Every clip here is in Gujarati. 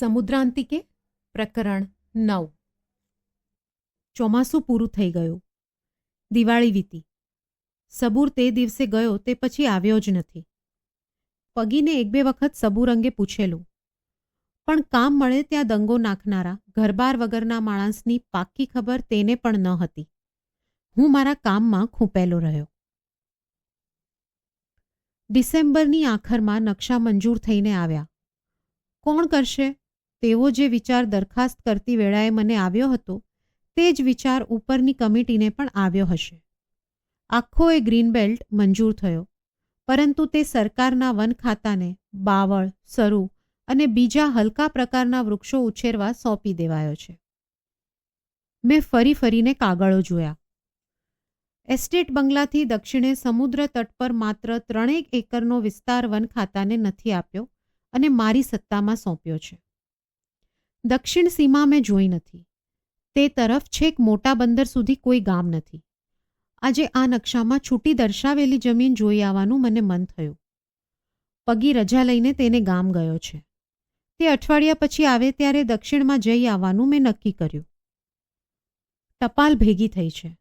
સમુદ્રાંતિકે પ્રકરણ નવ. ચોમાસું પૂરું થઈ ગયું. દિવાળી વીતી. સબૂર તે દિવસે ગયો તે પછી આવ્યો જ નથી. પગીને એક બે વખત સબૂર અંગે પૂછેલું. પણ કામ મળે ત્યાં દંગો નાખનારા, ઘરબાર વગરના માણસની પાક્કી ખબર તેને પણ ન હતી. હું મારા કામમાં ખૂંપેલો રહ્યો. ડિસેમ્બરની આખરમાં નકશા મંજૂર થઈને આવ્યા. કોણ કરશે? તેવો જે વિચાર દરખાસ્ત કરતી વેળાએ મને આવ્યો હતો, તે જ વિચાર ઉપરની કમિટીને પણ આવ્યો હશે. આખો એ ગ્રીન બેલ્ટ મંજૂર થયો, પરંતુ તે સરકારના વન ખાતાને બાવળ, સરુ અને બીજા હલકા પ્રકારના વૃક્ષો ઉછેરવા સોંપી દેવાયો છે. મેં ફરી ફરીને કાગળો જોયા. એસ્ટેટ બંગલાથી દક્ષિણે સમુદ્ર તટ પર માત્ર ત્રણેક એકરનો વિસ્તાર વન ખાતાને નથી આપ્યો અને મારી સત્તામાં સોંપ્યો છે. દક્ષિણ સીમા મેં જોઈ નથી. તે તરફ છેક મોટા બંદર સુધી કોઈ ગામ નથી. આજે આ નકશામાં છૂટી દર્શાવેલી જમીન જોઈ આવવાનું મને મન થયું. પગી રજા લઈને તેને ગામ ગયો છે. તે અઠવાડિયા પછી આવે ત્યારે દક્ષિણમાં જઈ આવવાનું મેં નક્કી કર્યું. ટપાલ ભેગી થઈ છે.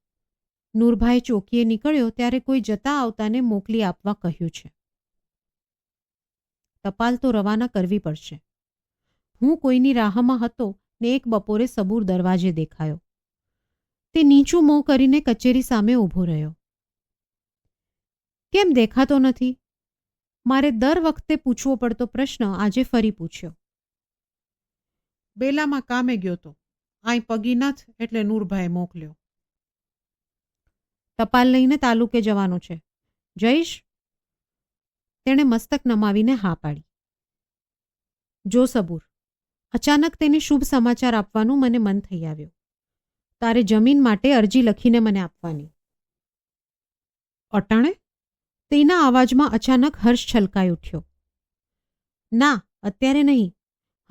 નૂરભાઈ ચોકીએ નીકળ્યો ત્યારે કોઈ જતા આવતાને મોકલી આપવા કહ્યું છે. ટપાલ તો રવાના કરવી પડશે. હું કોઈની રાહમાં હતો ને એક બપોરે સબૂર દરવાજે દેખાયો. તે નીચું મોં કરીને કચેરી સામે ઊભો રહ્યો. કેમ દેખાતો નથી? મારે દર વખતે પૂછવો પડતો પ્રશ્ન આજે ફરી પૂછ્યો. બેલામાં કામે ગયો તો? આઈ પગીનાથ એટલે નૂરભાઈ મોકલ્યો. ટપાલ લઈને તાલુકે જવાનો છે. જઈશ? તેણે મસ્તક નમાવીને હા પાડી. જો સબૂર. અચાનક તેને શુભ સમાચાર આપવાનું મને મન થઈ આવ્યું. તારે જમીન માટે અરજી લખીને મને આપવાની. અટાણે, તેના અવાજમાં અચાનક હર્ષ છલકાઈ ઉઠ્યો. ના, અત્યારે નહીં.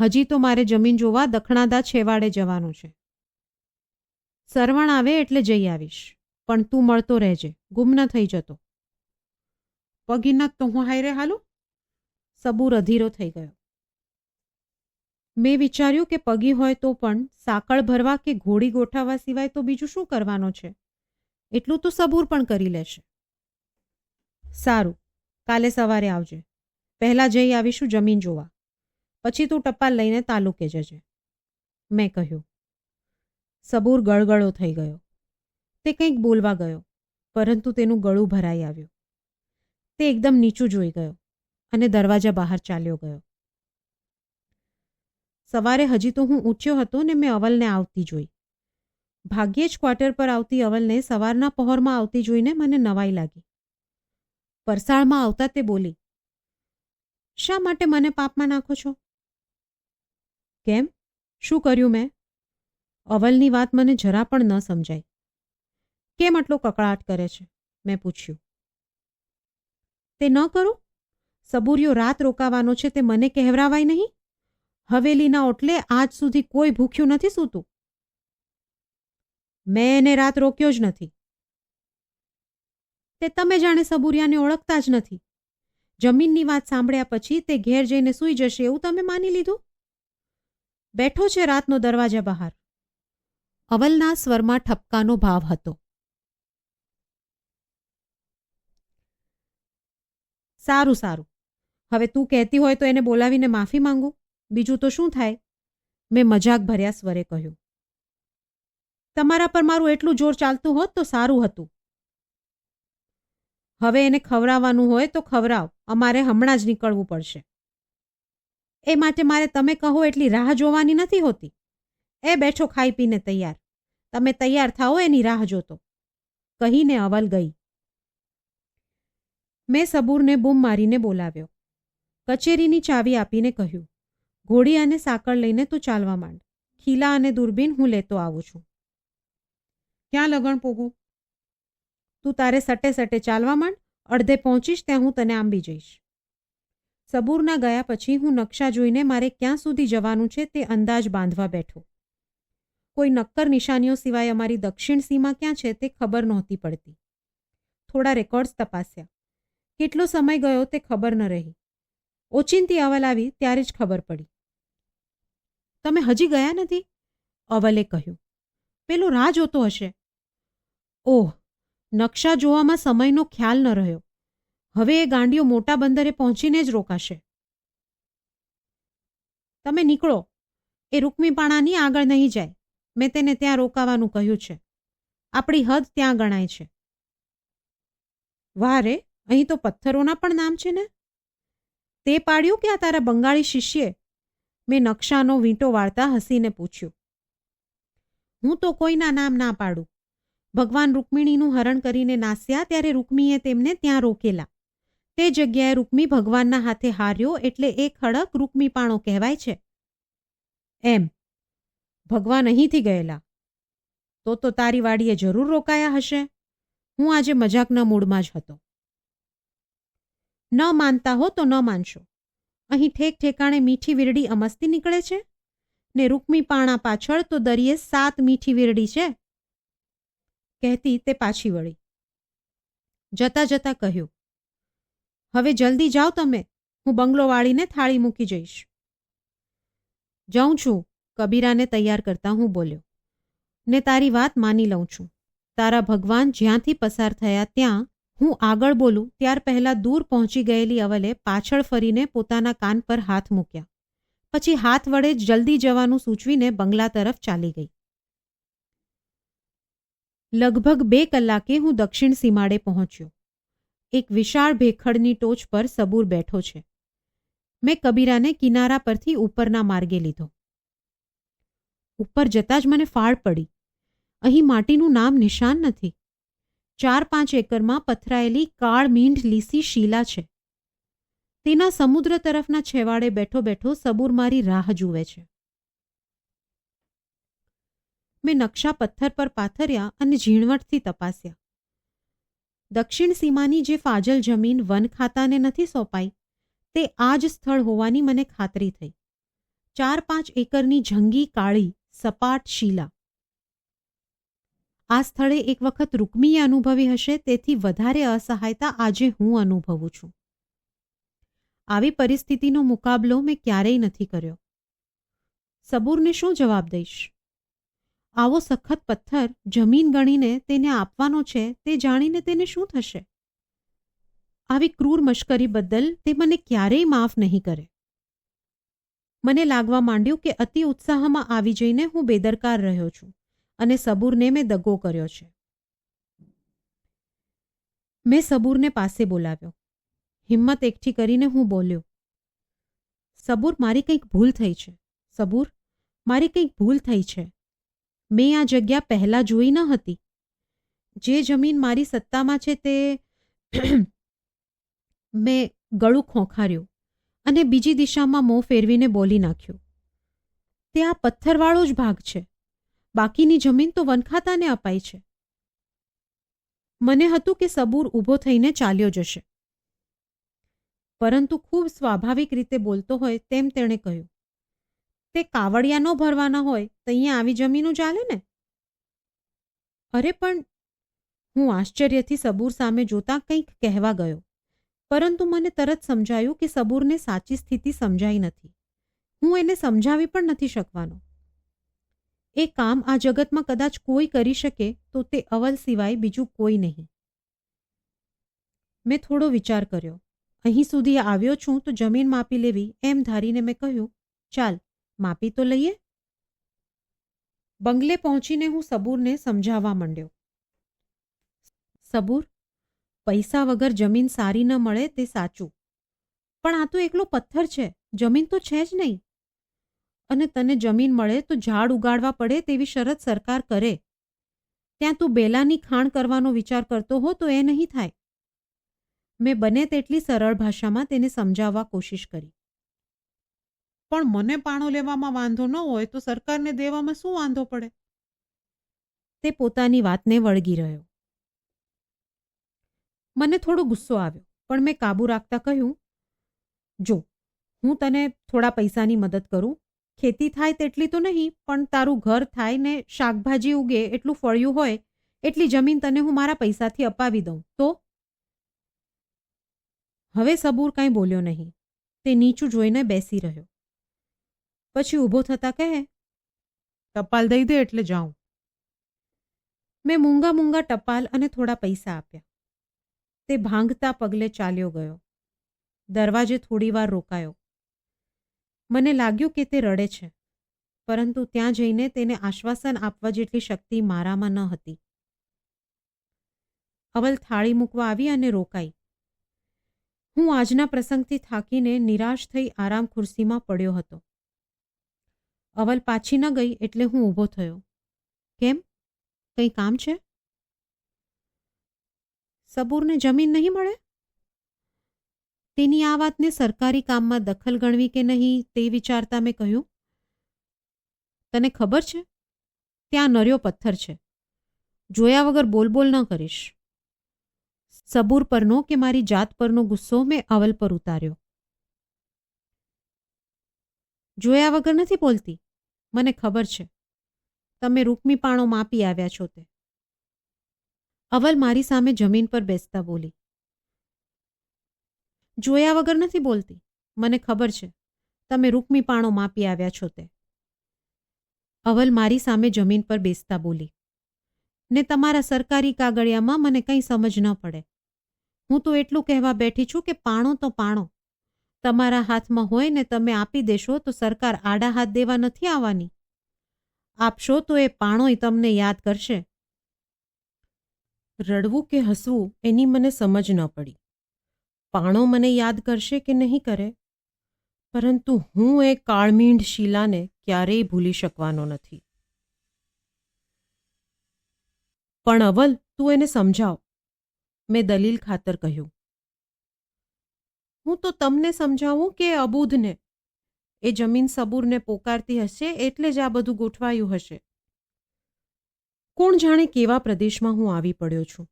હજી તો મારે જમીન જોવા દખણાદા છેવાડે જવાનું છે. સરવણ આવે એટલે જઈ આવીશ, પણ તું મળતો રહેજે. ગુમ ન થઈ જતો. પગીનક તો હું હાયરે હાલું? સબૂર અધીરો થઈ ગયો. મેં વિચાર્યું કે પગી હોય તો પણ સાંકળ ભરવા કે ઘોડી ગોઠવવા સિવાય તો બીજું શું કરવાનો છે? એટલું તો સબૂર પણ કરી લેશે. સારું, કાલે સવારે આવજે. પહેલાં જઈ આવીશું જમીન જોવા. પછી તું ટપાલ લઈને તાલુકે જજે. મેં કહ્યું. સબૂર ગળગળો થઈ ગયો. તે કંઈક બોલવા ગયો, પરંતુ તેનું ગળું ભરાઈ આવ્યું. તે એકદમ નીચું જોઈ ગયો અને દરવાજા બહાર ચાલ્યો ગયો. સવારે હજી તો હું ઊંચ્યો હતો ને મેં અવલને આવતી જોઈ. ભાગ્યે જ ક્વાર્ટર પર આવતી અવલને સવારના પહોરમાં આવતી જોઈને મને નવાઈ લાગી. પરસાળમાં આવતા તે બોલી, શા માટે મને પાપમાં નાખો છો? કેમ? શું કર્યું મેં? અવલની વાત મને જરા પણ ન સમજાય કેમ આટલો કકળાટ કરે છે? મેં પૂછ્યું. તે ન કરું? સબૂરિયો રાત રોકાવાનો છે તે મને કહેવરાવાય નહીં? હવેલીના ઓટલે આજ સુધી કોઈ ભૂખ્યું નથી સૂતું. મેં એને રાત રોક્યો જ નથી. તે તમે જાણે સબુરિયાને ઓળખતા જ નથી. જમીનની વાત સાંભળ્યા પછી તે ઘેર જઈને સૂઈ જશે એવું તમે માની લીધું? બેઠો છે રાતનો દરવાજા બહાર. અવલના સ્વરમાં ઠપકાનો ભાવ હતો. સારું સારું. હવે તું કહેતી હોય તો એને બોલાવીને માફી માંગુ. બીજું તો શું થાય? મેં મજાક ભર્યા સ્વરે કહ્યું. તમારા પર મારું એટલું જોર ચાલતું હોત તો સારું હતું. હવે એને ખવડાવવાનું હોય તો ખવડાવ. અમારે હમણાં જ નીકળવું પડશે. એ માટે મારે તમે કહો એટલી રાહ જોવાની નથી હોતી. એ બેઠો ખાઈ પીને તૈયાર. તમે તૈયાર થાઓ એની રાહ જોતો. કહીને અવલ ગઈ. મેં સબૂરને બૂમ મારીને બોલાવ્યો. કચેરીની ચાવી આપીને કહ્યું. ઘોડી અને સાકળ લઈને તું ચાલવા માંડ. ખીલા અને દૂરબીન હું લેતો આવું છું. ક્યાં લગણ પોગું? તું તારે સટે સટે ચાલવા માંડ, અડધે પહોંચીશ ત્યાં હું તને આંબી જઈશ. સબૂરના ગયા પછી હું નકશા જોઈને મારે ક્યાં સુધી જવાનું છે તે અંદાજ બાંધવા બેઠો. કોઈ નક્કર નિશાનીઓ સિવાય અમારી દક્ષિણ સીમા ક્યાં છે તે ખબર નહોતી પડતી. થોડા રેકોર્ડ્સ તપાસ્યા. કેટલો સમય ગયો તે ખબર ન રહી. ઓચિંતી અવલ આવી ત્યારે જ ખબર પડી. તમે હજી ગયા નથી? અવલે કહ્યું. પેલો રાહ જોતો હશે. ઓહ, નકશા જોવામાં સમયનો ખ્યાલ ન રહ્યો. હવે એ ગાંડીઓ મોટા બંદરે પહોંચીને જ રોકાશે. તમે નીકળો. એ રૂકમીપાણાની આગળ નહીં જાય. મેં તેને ત્યાં રોકાવાનું કહ્યું છે. આપણી હદ ત્યાં ગણાય છે. વાહ રે, અહીં તો પથ્થરોના પણ નામ છે ને? તે પાડ્યું કે આ તારા બંગાળી શિષ્યે મેં નકશાનો વીંટો વાળતા હસીને પૂછ્યું. હું તો કોઈના નામ ના પાડું. ભગવાન રૂકમિણીનું હરણ કરીને નાસ્યા ત્યારે રૂકમીએ તેમને ત્યાં રોકેલા. તે જગ્યાએ રૂકમી ભગવાનના હાથે હાર્યો એટલે એ ખડક રૂકમીપાણો કહેવાય છે. એમ. ભગવાન અહીંથી ગયેલા. તો તો તારી વાડીએ જરૂર રોકાયા હશે. હું આજે મજાકના મૂડમાં જ હતો. ન માનતા હો તો ન માનશો. અહીં ઠેક ઠેકાણે મીઠી વીરડી અમસ્તી નીકળે છે? ને રૂકમી પાણા પાછળ તો દરિયે સાત મીઠી વીરડી છે? કહેતી તે પાછી વળી. જતા જતા કહ્યું, હવે જલ્દી જાઓ તમે, હું બંગલો વાળીને થાળી મૂકી જઈશ. જાઉં છું. કબીરાને તૈયાર કરતા હું બોલ્યો, ને તારી વાત માની લઉં છું. તારા ભગવાન જ્યાંથી પસાર થયા ત્યાં હું આગળ બોલું, ત્યાર પહેલા દૂર પહોંચી ગયેલી અવલે પાછળ ફરીને પોતાના કાન પર હાથ મૂક્યા. પછી હાથ વડે જલ્દી જવાનું સૂચવીને બંગલા તરફ ચાલી ગઈ. લગભગ બે કલાકે હું દક્ષિણ સીમાડે પહોંચ્યો. એક વિશાળ ભેખડની ટોચ પર સબૂર બેઠો છે. મેં કબીરાને કિનારા પરથી ઉપરના માર્ગે લીધો. ઉપર જતાં જ મને ફાળ પડી. અહીં માટીનું નામ નિશાન નથી. ચાર પાંચ એકરમાં પથરાયેલી કાળમીંઢ લીસી શીલા છે. તેના સમુદ્ર તરફના છેવાડે બેઠો બેઠો સબૂર મારી રાહ જુએ છે. મેં નકશા પથ્થર પર પાથર્યા અને ઝીણવટથી તપાસ્યા. દક્ષિણ સીમાની જે ફાજલ જમીન વન ખાતાને નથી સોંપાઈ, તે આ જ સ્થળ હોવાની મને ખાતરી થઈ. ચાર પાંચ એકરની જંગી કાળી, સપાટ શીલા. આ સ્થળે એક વખત રૂકમીએ અનુભવી હશે, તેથી વધારે અસહાયતા આજે હું અનુભવું છું. આવી પરિસ્થિતિનો મુકાબલો મેં ક્યારેય નથી કર્યો. સબૂરને શું જવાબ દઈશ? આવો સખત પથ્થર જમીન ગણીને તેને આપવાનો છે, તે જાણીને તેને શું થશે? આવી ક્રૂર મશ્કરી બદલ તે મને ક્યારેય માફ નહીં કરે. મને લાગવા માંડ્યું કે અતિ ઉત્સાહમાં આવી જઈને હું બેદરકાર રહ્યો છું. અને સબૂરને મેં દગો કર્યો છે. મેં સબૂરને પાસે બોલાવ્યો. હિંમત એકઠી કરીને હું બોલ્યો, સબૂર, મારી કંઈક ભૂલ થઈ છે. સબૂર, મારી કંઈક ભૂલ થઈ છે. મેં આ જગ્યા પહેલાં જોઈ ન હતી. જે જમીન મારી સત્તામાં છે તે મેં ગળું ખોંખાર્યું અને બીજી દિશામાં મોં ફેરવીને બોલી નાખ્યું. તે આ પથ્થરવાળો જ ભાગ છે. બાકીની જમીન તો વનખાતાને અપાઈ છે. મને હતું કે સબૂર ઊભો થઈને ચાલ્યો જશે. પરંતુ ખૂબ સ્વાભાવિક રીતે બોલતો હોય તેમ તેણે કહ્યું, તે કાવડિયા ન ભરવાના હોય તો અહીંયા આવી જમીનું ચાલે ને? અરે પણ હું આશ્ચર્યથી સબૂર સામે જોતા કંઈક કહેવા ગયો, પરંતુ મને તરત સમજાયું કે સબૂરને સાચી સ્થિતિ સમજાઈ નથી. હું એને સમજાવી પણ નથી શકવાનો. એ કામ આ જગતમાં કદાચ કોઈ કરી શકે તો તે અવલ સિવાય બીજું કોઈ નહીં. મેં થોડો વિચાર કર્યો. અહીં સુધી આવ્યો છું તો જમીન માપી લેવી એમ ધારીને મેં કહ્યું, ચાલ, માપી તો લઈએ. બંગલે પહોંચીને હું સબૂરને સમજાવવા માંડ્યો. સબૂર, પૈસા વગર જમીન સારી ન મળે તે સાચું. પણ આ તો એકલો પથ્થર છે. જમીન તો છે જ નહીં. અને તને જમીન મળે તો ઝાડ ઉગાડવા પડે તેવી શરત સરકાર કરે. ત્યાં તું બેલાની ખાણ કરવાનો વિચાર કરતો હો તો એ નહીં થાય. મેં બને તેટલી સરળ ભાષામાં તેને સમજાવવા કોશિશ કરી. પણ મને પાણો લેવામાં વાંધો ન હોય તો સરકારને દેવામાં શું વાંધો પડે? તે પોતાની વાતને વળગી રહ્યો. મને થોડો ગુસ્સો આવ્યો, પણ મેં કાબુ રાખતા કહ્યું, જો, હું તને થોડા પૈસાની મદદ કરું ખેતી થાય તેટલી તો નહીં, પણ તારું ઘર થાય ને શાકભાજી ઉગે, એટલું ફળ્યું હોય, એટલી જમીન તને હું મારા પૈસાથી અપાવી દઉં. તો? હવે સબૂર કાંઈ બોલ્યો નહીં. તે નીચું જોઈને બેસી રહ્યો. પછી ઊભો થતા કહે, ટપાલ દઈ દે એટલે જાઉં. મેં મૂંગા મૂંગા ટપાલ અને થોડા પૈસા આપ્યા. તે ભાંગતા પગલે ચાલ્યો ગયો. દરવાજે થોડીવાર રોકાયો. મને લાગ્યું કે તે રડે છે. પરંતુ ત્યાં જઈને તેને આશ્વાસન આપવા જેટલી શક્તિ મારામાં ન હતી. અવલ થાળી મૂકવા આવી અને રોકાઈ. હું આજના પ્રસંગથી થાકીને નિરાશ થઈ આરામ ખુરશીમાં પડ્યો હતો. અવલ પાછી ન ગઈ એટલે હું ઊભો થયો. કેમ? કંઈ કામ છે? સબૂરને જમીન નહીં મળે? તેની આ વાતને સરકારી કામમાં દખલ ગણવી કે નહીં તે વિચારતા મેં કહ્યું, તને ખબર છે? ત્યાં નર્યો પથ્થર છે. જોયા વગર બોલ બોલ ન કરીશ. સબૂર પરનો કે મારી જાત પરનો ગુસ્સો મેં અવલ પર ઉતાર્યો. જોયા વગર નથી બોલતી. મને ખબર છે. તમે રૂકમીપાણો માપી આવ્યા છો તે. અવલ મારી સામે જમીન પર બેસતા બોલી જોયા વગર નથી બોલતી. મને ખબર છે. તમે રૂકમીપાણો માપી આવ્યા છો તે. અવલ મારી સામે જમીન પર બેસતા બોલી, ને તમારા સરકારી કાગળિયામાં મને કંઈ સમજ ન પડે. હું તો એટલું કહેવા બેઠી છું કે પાણો તો પાણો. તમારા હાથમાં હોય ને તમે આપી દેશો તો સરકાર આડા હાથ દેવા નથી આવવાની. આપશો તો એ પાણોય તમને યાદ કરશે. રડવું કે હસવું એની મને સમજ ન પડી. પાણો મને યાદ કરશે કે નહીં કરે? પરંતુ હું એ કાળમીંઢ શીલાને ક્યારેય ભૂલી શકવાનો નથી. પણ અવલ, તું એને સમજાવ. મેં દલીલ ખાતર કહ્યું. હું તો તમને સમજાવું કે અબૂધને. એ જમીન સબૂરને પોકારતી હશે એટલે જ આ બધું ગોઠવાયું હશે. કોણ જાણે કેવા પ્રદેશમાં હું આવી પડ્યો છું.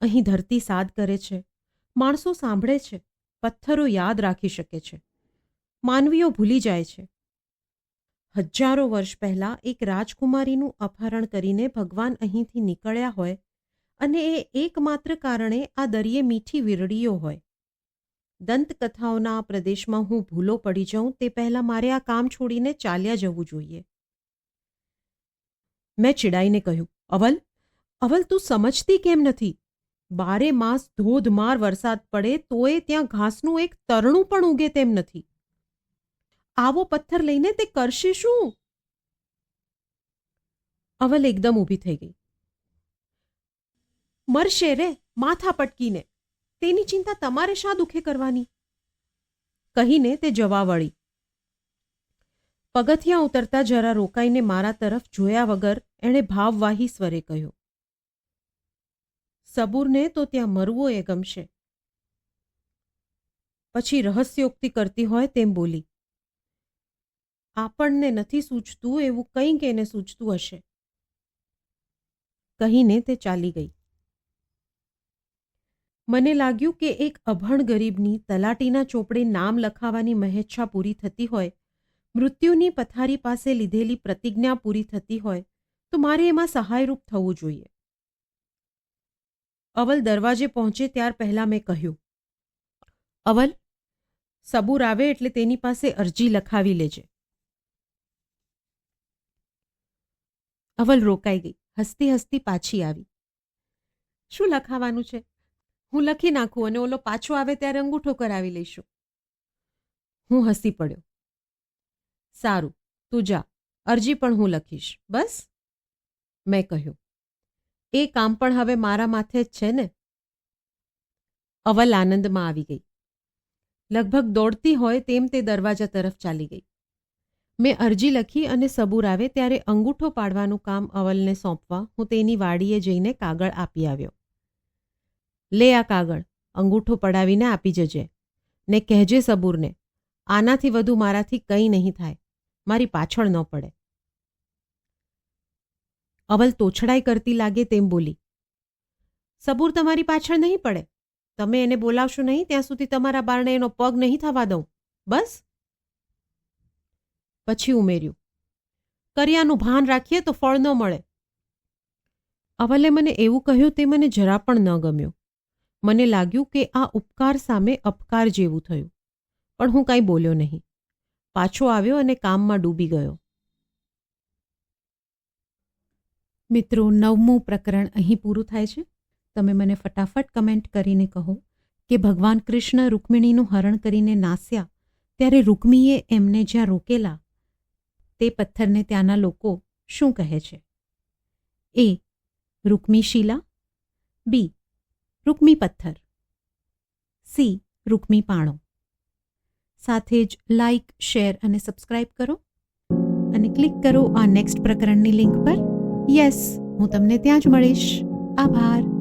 અહીં ધરતી સાદ કરે છે. માણસો સાંભળે છે, પથ્થરો યાદ રાખી શકે છે. માનવીઓ ભૂલી જાય છે. હજારો વર્ષ પહેલાં એક રાજકુમારીનું અપહરણ કરીને ભગવાન અહીંથી નીકળ્યા હોય અને એ એકમાત્ર કારણે આ દરિયે મીઠી વીરડીઓ હોય. દંતકથાઓના આ પ્રદેશમાં હું ભૂલો પડી જાઉં તે પહેલાં મારે આ કામ છોડીને ચાલ્યા જવું જોઈએ. મેં ચિડાઈને કહ્યું, અવલ અવલ તું સમજતી કેમ નથી? બારે માસ ધોધમાર વરસાદ પડે તોય ત્યાં ઘાસનું એક તરણું પણ ઉગે તેમ નથી. આવો પથ્થર લઈને તે કરશે શું? અવલ એકદમ ઊભી થઈ ગઈ. મરશે રે, માથા પટકીને. તેની ચિંતા તમારે શા દુખે કરવાની? કહીને તે જવા વળી. પગથિયાં ઉતરતા જરા રોકાઈને મારા તરફ જોયા વગર એણે ભાવવાહી સ્વરે કહ્યું. સબૂરને તો ત્યાં મરવો એ ગમશે. પછી રહસ્યોક્તિ કરતી હોય તેમ બોલી, આપણને નથી સૂચતું એવું કંઈક એને સૂચતું હશે. કહીને તે ચાલી ગઈ. મને લાગ્યું કે એક અભણ ગરીબની તલાટીના ચોપડે નામ લખાવાની મહેચ્છા પૂરી થતી હોય, મૃત્યુની પથારી પાસે લીધેલી પ્રતિજ્ઞા પૂરી થતી હોય, તો મારે એમાં સહાયરૂપ થવું જોઈએ. અવલ દરવાજે પહોંચે ત્યાર પહેલા મેં કહ્યું, અવલ, સબૂર આવે એટલે તેની પાસે અરજી લખાવી લેજે. અવલ રોકાઈ ગઈ, હસતી હસતી પાછી આવી. શું લખાવાનું છે? હું લખી નાખું અને ઓલો પાછો આવે ત્યારે અંગૂઠો કરાવી લઈશું. હું હસી પડ્યો. સારું, તું જા, અરજી પણ હું લખીશ, બસ? મેં કહ્યું. એ કામ પણ હવે મારા માથે જ છે ને? અવલ આનંદમાં આવી ગઈ. લગભગ દોડતી હોય તેમ તે દરવાજા તરફ ચાલી ગઈ. મેં અરજી લખી અને સબૂર આવે ત્યારે અંગૂઠો પાડવાનું કામ અવલને સોંપવા હું તેની વાડીએ જઈને કાગળ આપી આવ્યો. લે આ કાગળ, અંગૂઠો પડાવીને આપી જજે. ને કહેજે સબૂરને, આનાથી વધુ મારાથી કંઈ નહીં થાય. મારી પાછળ ન પડે. અવલ તોછડાઈ કરતી લાગે તેમ બોલી, સબૂર તમારી પાછળ નહીં પડે. તમે એને બોલાવશો નહીં, ત્યાં સુધી તમારા બારણે એનો પગ નહીં થવા દઉં. બસ. પછી ઉમેર્યું, કર્યાનું ભાન રાખીએ તો ફળ ન મળે. અવલે મને એવું કહ્યું તે મને જરા પણ ન ગમ્યું. મને લાગ્યું કે આ ઉપકાર સામે અપકાર જેવું થયું, પણ હું કાંઈ બોલ્યો નહીં. પાછો આવ્યો અને કામમાં ડૂબી ગયો. મિત્રો, નવમું પ્રકરણ અહીં પૂરું થાય છે. તમે મને ફટાફટ કમેન્ટ કરીને કહો કે ભગવાન કૃષ્ણ રૂકમિણીનું હરણ કરીને નાસ્યા ત્યારે રૂકમીએ એમને જ્યાં રોકેલા તે પથ્થરને ત્યાંના લોકો શું કહે છે? એ, રૂકમી શીલા. બી, રૂકમી પથ્થર. સી, રૂકમી પાણો. સાથે જ લાઈક, શેર અને સબસ્ક્રાઇબ કરો અને ક્લિક કરો આ નેક્સ્ટ પ્રકરણની લિંક પર. યસ હું તમને ત્યાં જ મળીશ. આભાર.